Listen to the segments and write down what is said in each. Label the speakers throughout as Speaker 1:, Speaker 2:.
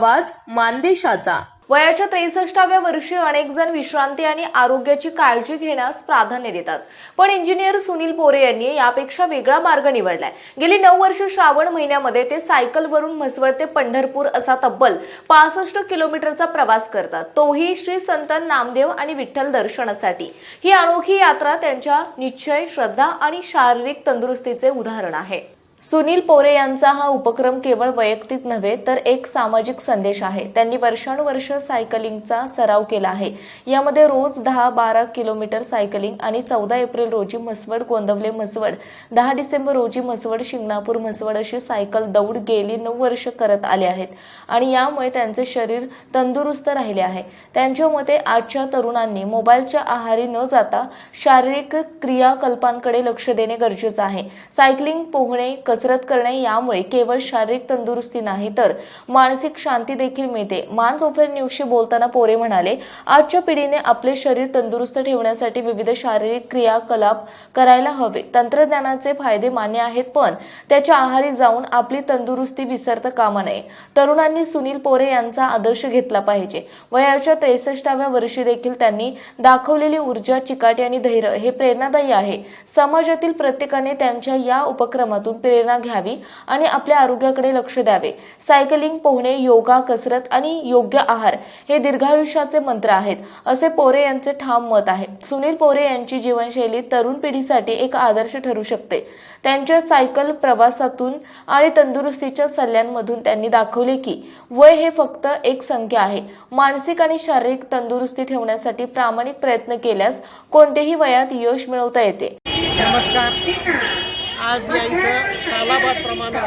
Speaker 1: आवाज मानदेशाचा. वयाच्या त्रेसष्टाव्या वर्षी अनेक जण विश्रांती आणि आरोग्याची काळजी घेण्यास प्राधान्य देतात. पण इंजिनियर सुनील पोरे यांनी यापेक्षा वेगळा मार्ग निवडलाय. गेली नऊ वर्ष श्रावण महिन्यामध्ये ते सायकलवरून म्हसवळ ते पंढरपूर असा तब्बल पासष्ट किलोमीटरचा प्रवास करतात. तोही श्री संत नामदेव आणि विठ्ठल दर्शनासाठी. ही अनोखी यात्रा त्यांच्या निश्चय श्रद्धा आणि शारीरिक तंदुरुस्तीचे उदाहरण आहे. सुनील पोरे यांचा हा उपक्रम केवळ वैयक्तिक नव्हे तर एक सामाजिक संदेश आहे. त्यांनी वर्षानुवर्ष सायकलिंगचा सराव केला आहे. यामध्ये रोज दहा बारा किलोमीटर सायकलिंग आणि चौदा एप्रिल रोजी म्हसवड गोंदवले म्हसवड दहा डिसेंबर रोजी म्हसवड शिंगणापूर म्हसवड अशी सायकल दौड गेली नऊ वर्ष करत आले आहेत. आणि यामुळे त्यांचे शरीर तंदुरुस्त राहिले आहे. त्यांच्या मते आजच्या तरुणांनी मोबाईलच्या आहारी न जाता शारीरिक क्रियाकल्पांकडे लक्ष देणे गरजेचं आहे. सायकलिंग पोहणे कसरत करणे यामुळे केवळ शारीरिक तंदुरुस्ती नाही तर मानसिक शांती देखील मिळते. मान्स ऑफर न्यूजशी बोलताना पोरे म्हणाले आजच्या पिढीने आपले शरीर तंदुरुस्त ठेवण्यासाठी विविध शारीरिक क्रियाकलाप करायला हवे. तंत्रज्ञानाचे फायदे मान्य आहेत पण त्याच्या आहारी जाऊन आपली तंदुरुस्ती विसरता कामा नये. तरुणांनी सुनील पोरे यांचा आदर्श घेतला पाहिजे. वयाच्या त्रेसष्टाव्या वर्षी देखील त्यांनी दाखवलेली ऊर्जा चिकाटी आणि धैर्य हे प्रेरणादायी आहे. समाजातील प्रत्येकाने त्यांच्या या उपक्रमातून प्रेरणा प्रेरणा घ्यावी आणि आपल्या आरोग्याकडे लक्ष द्यावे. सायकलिंग पोहणे योगा कसरत आणि योग्य आहार हे दीर्घायुष्याचे मंत्र आहेत असे पोरे यांचे ठाम मत आहे. सुनील पोरे यांची जीवनशैली तरुण पिढीसाठी एक आदर्श ठरू शकते. त्यांच्या सायकल प्रवासातून आणि तंदुरुस्तीच्या सल्ल्यांमधून त्यांनी दाखवले की वय हे फक्त एक संख्या आहे. मानसिक आणि शारीरिक तंदुरुस्ती ठेवण्यासाठी प्रामाणिक प्रयत्न केल्यास कोणत्याही वयात यश मिळवता येते.
Speaker 2: नमस्कार. आज या इथं सालाबादप्रमाणे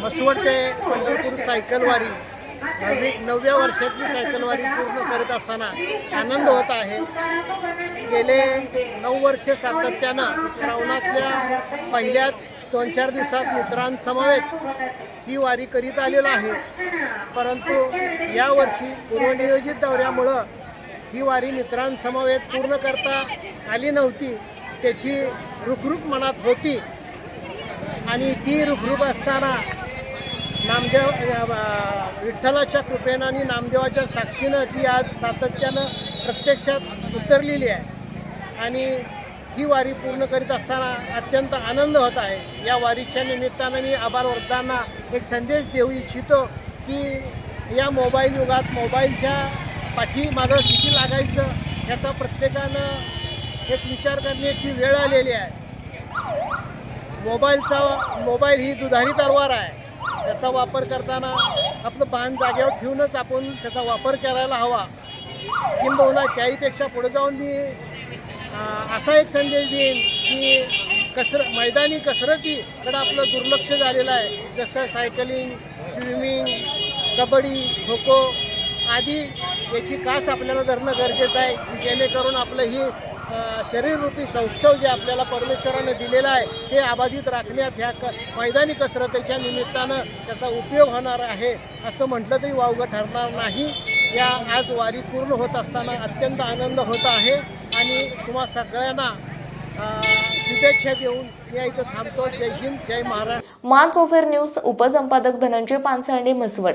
Speaker 2: मसवड ते पंढरपूर सायकलवारी नववी नवव्या वर्षातली सायकलवारी पूर्ण करत असताना आनंद होत आहे. गेले नऊ वर्ष सातत्यानं श्रावणातल्या पहिल्याच दोन चार दिवसात मित्रांसमवेत ही वारी करीत आलेला आहे. परंतु यावर्षी पूर्वनियोजित दौऱ्यामुळं ही वारी मित्रांसमवेत पूर्ण करता आली नव्हती. त्याची रुखरुख मनात होती. आणि ती रुखरुख असताना नामदेव विठ्ठलाच्या कृपेनं आणि नामदेवाच्या साक्षीनं ती आज सातत्यानं प्रत्यक्षात उतरलेली आहे. आणि ही वारी पूर्ण करीत असताना अत्यंत आनंद होत आहे. या वारीच्या निमित्तानं मी आभार वर्धांना एक संदेश देऊ इच्छितो की या मोबाईल युगात मोबाईलच्या पाठी माझं किती लागायचं याचा प्रत्येकानं एक विचार करण्याची वेळ आलेली आहे. मोबाईलचा मोबाईल ही दुधारी तलवार आहे. त्याचा वापर करताना आपलं बाण जागेवर ठेवूनच आपण त्याचा वापर करायला हवा. किंबहुना त्याहीपेक्षा पुढे जाऊन मी असा एक संदेश देईन की कसर मैदानी कसरतीकडं आपलं दुर्लक्ष झालेलं आहे. जसं सायकलिंग स्विमिंग कबड्डी खो खो आदी याची कास आपल्याला धरणं गरजेचं आहे की जेणेकरून आपलं ही शरीररूपी संस्था जे आपल्याला परमेश्वरानं दिलेलं आहे हे अबाधित राखण्यात ह्या क मैदानी कसरतीच्या निमित्तानं त्याचा उपयोग होणार आहे असं म्हटलं तरी वावगं ठरणार नाही. या आज वारी पूर्ण होत असताना अत्यंत आनंद होत आहे आणि तुम्हा सगळ्यांना शुभेच्छा देऊन या इथं थांबतो. जय हिंद जय महाराष्ट्र.
Speaker 1: मान्स ओफेर न्यूज उपसंपादक धनंजय पानसांडे म्हसवड.